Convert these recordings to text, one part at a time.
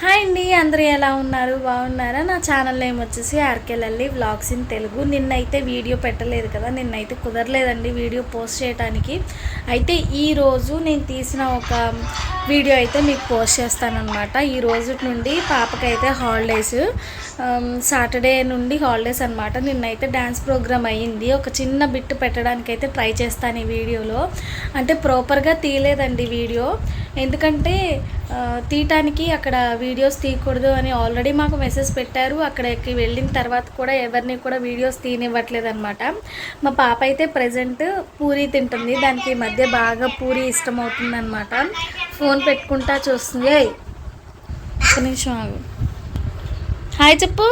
Hi అండి అందరూ ఎలా ఉన్నారు? బాగున్నారా? నా ఛానల్ నేమ్ వచ్చేసి ఆర్కెలల్లి వ్లాగ్స్ ఇన్ తెలుగు. నిన్నైతే వీడియో పెట్టలేదు కదా నిన్నైతే కుదరలేదండి వీడియో పోస్ట్ చేయడానికి అయితే ఈరోజు నేను తీసిన ఒక వీడియో అయితే మీకు పోస్ట్ చేస్తానన్నమాట. ఈ రోజు నుండి పాపకైతే హాలిడేస్ సాటర్డే నుండి హాలిడేస్ అనమాట నిన్నైతే డ్యాన్స్ ప్రోగ్రామ్ అయ్యింది. ఒక చిన్న బిట్ పెట్టడానికి అయితే ట్రై చేస్తాను ఈ వీడియోలో. అంటే ప్రాపర్గా తీయలేదండి వీడియో. ఎందుకంటే తీయటానికి అక్కడ వీడియోస్ తీయకూడదు అని ఆల్రెడీ మాకు మెసేజ్ పెట్టారు. అక్కడికి వెళ్ళిన తర్వాత కూడా ఎవరిని కూడా వీడియోస్ తీయనివ్వట్లేదు అనమాట మా పాప అయితే ప్రజెంట్ పూరి తింటుంది. దానికి మధ్య బాగా పూరి ఇష్టం అవుతుంది అనమాట ఫోన్ పెట్టుకుంటా చూస్తుంది. ఒక్క నిమిషం ఆగు. హాయ్ చెప్పు.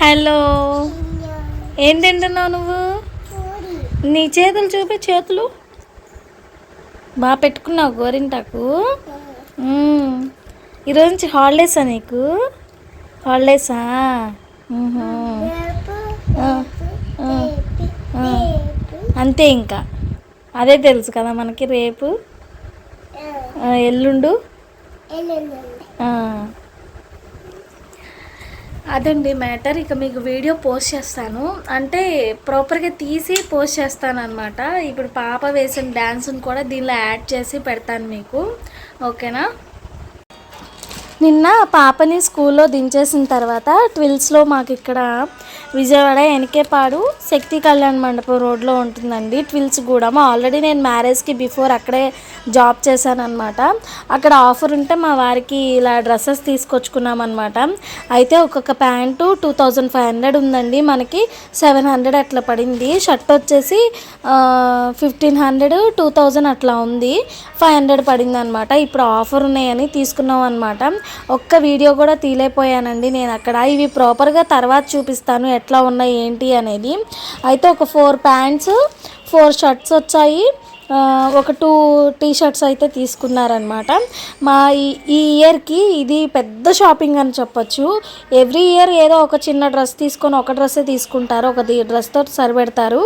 హలో. ఏం తింటున్నావు నువ్వు? నీ చేతులు చూపి చేతులు. బాగా పెట్టుకున్నావు గోరింటాకు. ఈరోజు నుంచి హాలిడేసా నీకు? హాలిడేసా? అంతే ఇంకా. అదే తెలుసు కదా మనకి రేపు. ఎల్లుండు. ఆ. అదండి మ్యాటర్. ఇక మీకు వీడియో పోస్ట్ చేస్తాను. అంటే ప్రాపర్గా తీసి పోస్ట్ చేస్తాను అనమాట ఇప్పుడు పాప వేసిన డ్యాన్స్ని కూడా దీనిలో యాడ్ చేసి పెడతాను మీకు. ఓకేనా? నిన్న పాపని స్కూల్లో దించేసిన తర్వాత ట్విల్స్లో మాకు ఇక్కడ విజయవాడ ఎనికేపాడు శక్తి కళ్యాణ్ మండపం రోడ్లో ఉంటుందండి. ట్విల్స్ కూడా. ఆల్రెడీ నేను మ్యారేజ్కి బిఫోర్ అక్కడే జాబ్ చేశానమాట అక్కడ ఆఫర్ ఉంటే మా వారికి ఇలా డ్రెస్సెస్ తీసుకొచ్చుకున్నామన్నమాట. అయితే ఒక్కొక్క pant two thousand five hundred ఉందండి. మనకి సెవెన్ హండ్రెడ్ అట్లా పడింది. షర్ట్ వచ్చేసి ఫిఫ్టీన్ హండ్రెడ్ టూ థౌజండ్ అట్లా ఉంది. ఫైవ్ హండ్రెడ్ పడింది అనమాట ఇప్పుడు ఆఫర్ ఉన్నాయని తీసుకున్నాం అనమాట ఒక్క వీడియో కూడా తీలేకపోయానండి నేను అక్కడ. ఇవి ప్రాపర్గా తర్వాత చూపిస్తాను ఎట్లా ఉన్నాయి ఏంటి అనేది. అయితే ఒక ఫోర్ ప్యాంట్స్ ఫోర్ షర్ట్స్ వచ్చాయి. ఒక టూ టీ షర్ట్స్ అయితే తీసుకున్నారనమాట మా ఈ ఈ ఇయర్కి ఇది పెద్ద షాపింగ్ అని చెప్పొచ్చు. ఎవ్రీ ఇయర్ ఏదో ఒక చిన్న డ్రెస్ తీసుకొని ఒక డ్రెస్సే తీసుకుంటారు. ఒక డ్రెస్తో సరిపెడతారు.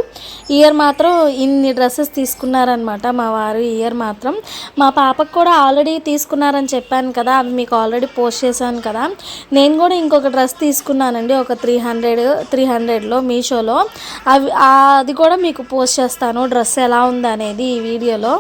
ఇయర్ మాత్రం ఇన్ని డ్రెస్సెస్ తీసుకున్నారనమాట మా వారు ఇయర్ మాత్రం. మా పాపకు కూడా ఆల్రెడీ తీసుకున్నారని చెప్పాను కదా అవి మీకు ఆల్రెడీ పోస్ట్ చేశాను కదా. నేను కూడా ఇంకొక డ్రెస్ తీసుకున్నానండి ఒక త్రీ హండ్రెడ్ త్రీ హండ్రెడ్లో మీషోలో. అవి అది కూడా మీకు పోస్ట్ చేస్తాను డ్రెస్ ఎలా ఉంది అనేది ఈ వీడియోలో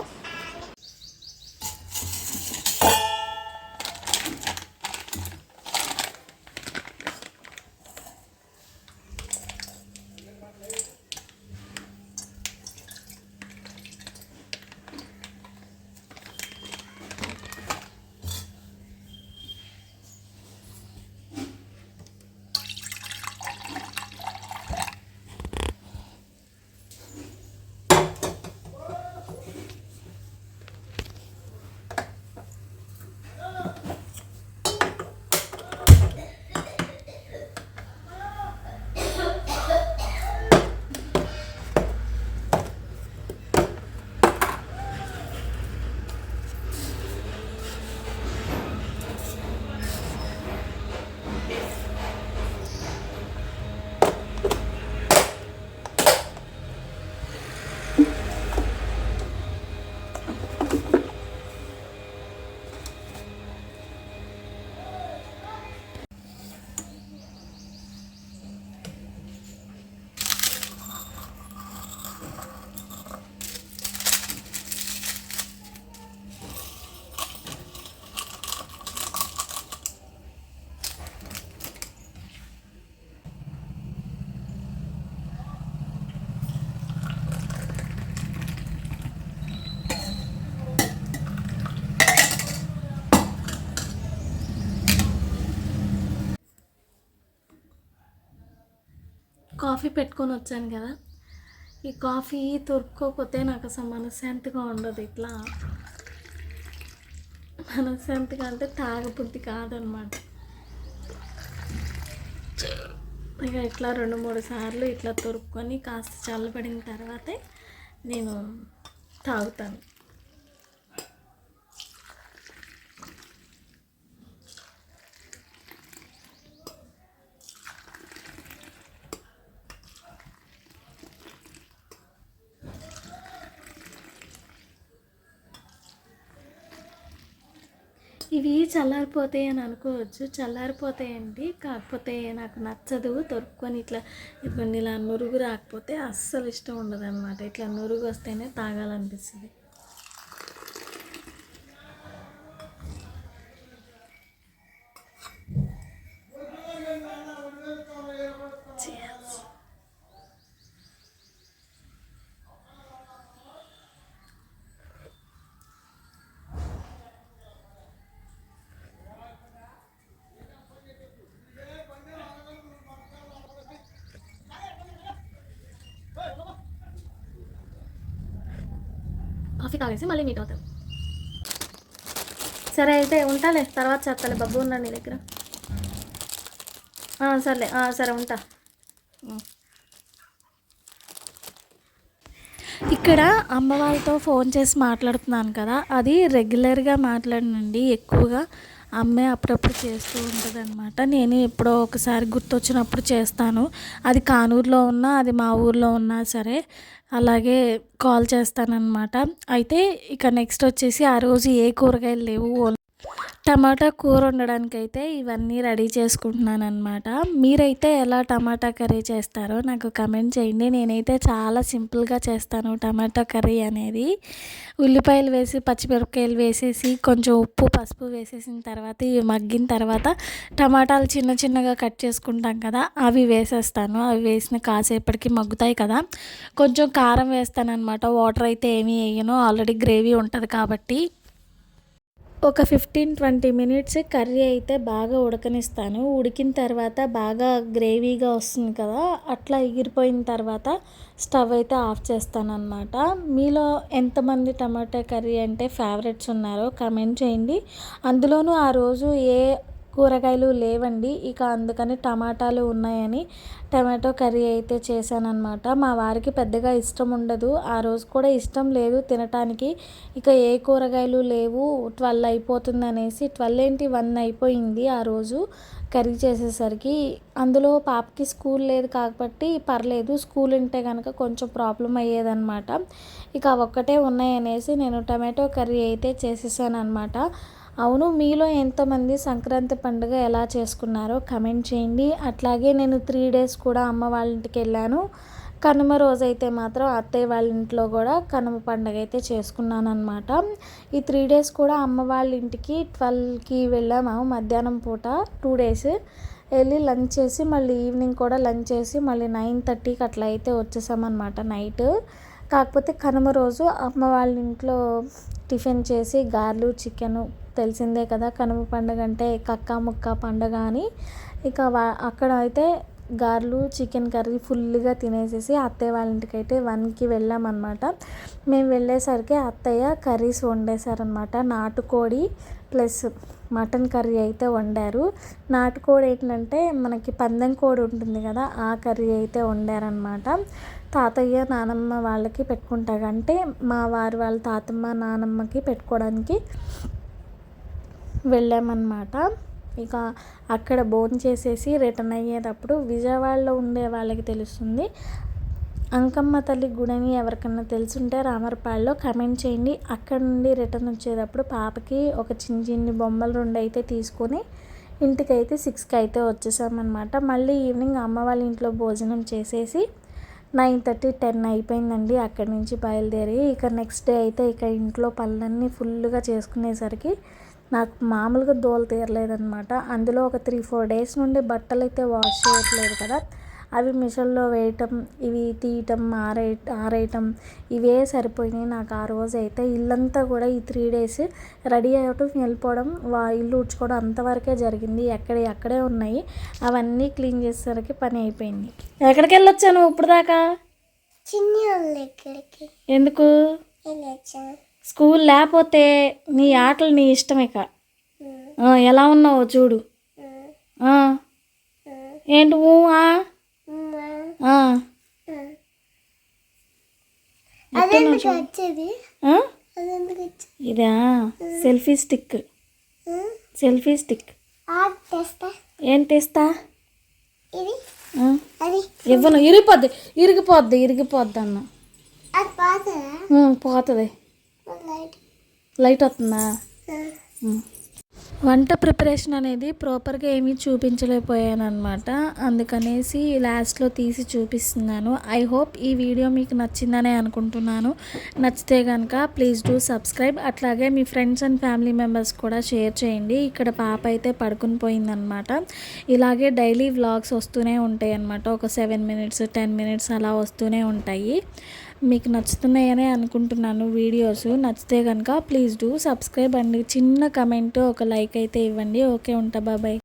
కాఫీ పెట్టుకొని వచ్చాను కదా. ఈ కాఫీ దొరుక్కోకపోతే నాకు అసలు మనశ్శాంతిగా ఉండదు ఇట్లా. మనశ్శాంతిగా అంటే తాగబుద్ధి కాదనమాట. ఇక ఇట్లా రెండు మూడు సార్లు ఇట్లా తొరుక్కొని కాస్త చల్లబడిన తర్వాతే నేను తాగుతాను. ఇవి చల్లారిపోతాయి అని అనుకోవచ్చు. చల్లారిపోతాయండి. కాకపోతే నాకు నచ్చదు. తొరుక్కొని ఇట్లా కొన్ని ఇలా నురుగు రాకపోతే అస్సలు ఇష్టం ఉండదు అనమాట ఇట్లా నురుగు వస్తేనే తాగాలనిపిస్తుంది. కాఫీ తాగేసి మళ్ళీ మీట్ అవుతాం. సరే అయితే ఉంటాలే తర్వాత చేస్తాలే బబ్బు ఉన్నాను నీ దగ్గర. సర్లే సరే ఉంటా. ఇక్కడ అమ్మ వాళ్ళతో ఫోన్ చేసి మాట్లాడుతున్నాను కదా అది రెగ్యులర్గా మాట్లాడినండి ఎక్కువగా అమ్మే అప్పుడప్పుడు చేస్తూ ఉంటుంది అనమాట నేను ఎప్పుడో ఒకసారి గుర్తొచ్చినప్పుడు చేస్తాను. అది కానూరులో ఉన్నా అది మా ఊర్లో ఉన్నా సరే అలాగే కాల్ చేస్తానన్నమాట. అయితే ఇక నెక్స్ట్ వచ్చేసి ఆ రోజు ఏ కూరగాయలు లేవు టమాటా కూర వండడానికైతే ఇవన్నీ రెడీ చేసుకుంటున్నాను అనమాట మీరైతే ఎలా టమాటా కర్రీ చేస్తారో నాకు కమెంట్ చేయండి. నేనైతే చాలా సింపుల్గా చేస్తాను టమాటా కర్రీ అనేది. ఉల్లిపాయలు వేసి పచ్చిమిరపకాయలు వేసేసి కొంచెం ఉప్పు పసుపు వేసేసిన తర్వాత ఇవి మగ్గిన తర్వాత టమాటాలు చిన్న చిన్నగా కట్ చేసుకుంటాం కదా అవి వేసేస్తాను. అవి వేసిన కాసేపటికి మగ్గుతాయి కదా. కొంచెం కారం వేస్తాను అనమాట వాటర్ అయితే ఏమీ వేయను. ఆల్రెడీ గ్రేవీ ఉంటుంది కాబట్టి. ఒక ఫిఫ్టీన్ ట్వంటీ మినిట్స్ కర్రీ అయితే బాగా ఉడకనిస్తాను. ఉడికిన తర్వాత బాగా గ్రేవీగా వస్తుంది కదా అట్లా ఎగిరిపోయిన తర్వాత స్టవ్ అయితే ఆఫ్ చేస్తాను అనమాట మీలో ఎంతమంది టమాటా కర్రీ అంటే ఫేవరెట్స్ ఉన్నారో కమెంట్ చేయండి. అందులోనూ ఆ రోజు ఏ కూరగాయలు లేవండి. ఇక అందుకని టమాటాలు ఉన్నాయని టమాటో కర్రీ అయితే చేశానన్నమాట. మా వారికి పెద్దగా ఇష్టం ఉండదు. ఆ రోజు కూడా ఇష్టం లేదు తినటానికి. ఇక ఏ కూరగాయలు లేవు. ట్వెల్వ్ అయిపోతుంది అనేసి ట్వెల్వ్ ఏంటి? వన్ అయిపోయింది ఆ రోజు కర్రీ చేసేసరికి. అందులో పాపకి స్కూల్ లేదు కాబట్టి పర్లేదు. స్కూల్ ఉంటే కనుక కొంచెం ప్రాబ్లం అయ్యేదన్నమాట. ఇక ఒక్కటే ఉన్నాయనేసి నేను టమాటో కర్రీ అయితే చేసేసాను అనమాట అవును మీలో ఎంతమంది సంక్రాంతి పండుగ ఎలా చేసుకున్నారో కమెంట్ చేయండి. అట్లాగే నేను త్రీ డేస్ కూడా అమ్మ వాళ్ళ ఇంటికి వెళ్ళాను. కనుమ రోజైతే మాత్రం అత్తయ్య వాళ్ళ ఇంట్లో కూడా కనుమ పండుగ అయితే చేసుకున్నాను అనమాట ఈ త్రీ డేస్ కూడా అమ్మ వాళ్ళ ఇంటికి ట్వెల్వ్కి వెళ్ళాము మధ్యాహ్నం పూట టూ డేస్. వెళ్ళి లంచ్ చేసి మళ్ళీ ఈవినింగ్ కూడా లంచ్ చేసి మళ్ళీ నైన్ థర్టీకి అట్లా అయితే వచ్చేసామన్నమాట నైట్. కాకపోతే కనుమ రోజు అమ్మ వాళ్ళ ఇంట్లో టిఫిన్ చేసి గార్లు చికెను తెలిసిందే కదా కనుమ పండుగ అంటే కక్క ముక్క పండుగ అని. ఇక వా అక్కడ అయితే గారెలు చికెన్ కర్రీ ఫుల్గా తినేసేసి అత్తయ్య వాళ్ళ ఇంటికి అయితే వన్కి వెళ్ళామన్నమాట. మేము వెళ్ళేసరికి అత్తయ్య కర్రీస్ వండేశారనమాట నాటుకోడి ప్లస్ మటన్ కర్రీ అయితే వండారు. నాటుకోడి ఏంటంటే మనకి పందెం కోడి ఉంటుంది కదా ఆ కర్రీ అయితే వండారనమాట తాతయ్య నానమ్మ వాళ్ళకి పెట్టుకుంటారు. అంటే మా వారి వాళ్ళ తాతమ్మ నానమ్మకి పెట్టుకోవడానికి వెళ్ళామన్నమాట. ఇక అక్కడ భోజనం చేసేసి రిటర్న్ అయ్యేటప్పుడు విజయవాడలో ఉండే వాళ్ళకి తెలుస్తుంది. అంకమ్మ తల్లి గుడని ఎవరికన్నా తెలుసుంటే రామరపాడులో కమెంట్ చేయండి. అక్కడ నుండి రిటర్న్ వచ్చేటప్పుడు పాపకి ఒక చిన్న చిన్ని బొమ్మలు రెండు అయితే తీసుకొని ఇంటికి అయితే సిక్స్కి అయితే వచ్చేసామన్నమాట. మళ్ళీ ఈవినింగ్ అమ్మ వాళ్ళ ఇంట్లో భోజనం చేసేసి నైన్ థర్టీ టెన్ అయిపోయిందండి అక్కడి నుంచి బయలుదేరి. ఇక నెక్స్ట్ డే అయితే ఇక ఇంట్లో పనులన్నీ ఫుల్గా చేసుకునేసరికి నాకు మామూలుగా దోల తీరలేదనమాట అందులో ఒక త్రీ ఫోర్ డేస్ నుండి బట్టలు అయితే వాష్ చేయట్లేదు కదా. అవి మిషన్లో వేయటం ఇవి తీయటం ఆరే ఆరేయటం ఇవే సరిపోయినాయి నాకు ఆ రోజు అయితే. ఇల్లంతా కూడా ఈ త్రీ డేస్ రెడీ అవ్వటం వెళ్ళిపోవడం వా ఇల్లు ఉడ్చుకోవడం అంతవరకే జరిగింది. ఎక్కడ ఎక్కడే ఉన్నాయి. అవన్నీ క్లీన్ చేసేసరికి పని అయిపోయింది. ఎక్కడికి వెళ్ళొచ్చాను ఇప్పుడు దాకా చిన్ని ఎందుకు? స్కూల్ లేకపోతే నీ ఆటలు నీ ఇష్టమే కా. ఎలా ఉన్నావో చూడు. ఏంటి ఇదా? Selfie stick. Selfie stick. ఏం తెస్తా? ఇవ్వను. ఇరిగిపోద్ది. ఇరిగిపోద్ది. ఇరిగిపోద్ది అన్న పోతుంది. లైట్ వస్తుందా. వంట ప్రిపరేషన్ అనేది ప్రాపర్గా ఏమీ చూపించలేకపోయాను అనమాట అందుకనేసి లాస్ట్లో తీసి చూపిస్తున్నాను. ఐ హోప్ ఈ వీడియో మీకు నచ్చిందనే అనుకుంటున్నాను. నచ్చితే కనుక ప్లీజ్ డూ సబ్స్క్రైబ్ అట్లాగే మీ ఫ్రెండ్స్ అండ్ ఫ్యామిలీ మెంబర్స్ కూడా షేర్ చేయండి. ఇక్కడ పాప అయితే పడుకుని పోయిందనమాట ఇలాగే డైలీ వ్లాగ్స్ వస్తూనే ఉంటాయి అన్నమాట ఒక సెవెన్ మినిట్స్ టెన్ మినిట్స్ అలా వస్తూనే ఉంటాయి. మీకు నచ్చుతున్నాయని అనుకుంటున్నాను వీడియోస్. నచ్చితే కనుక ప్లీజ్ డూ సబ్స్క్రైబ్ అండి చిన్న కమెంట్ ఒక లైక్ అయితే ఇవ్వండి. ఓకే ఉంటా బాబాయ్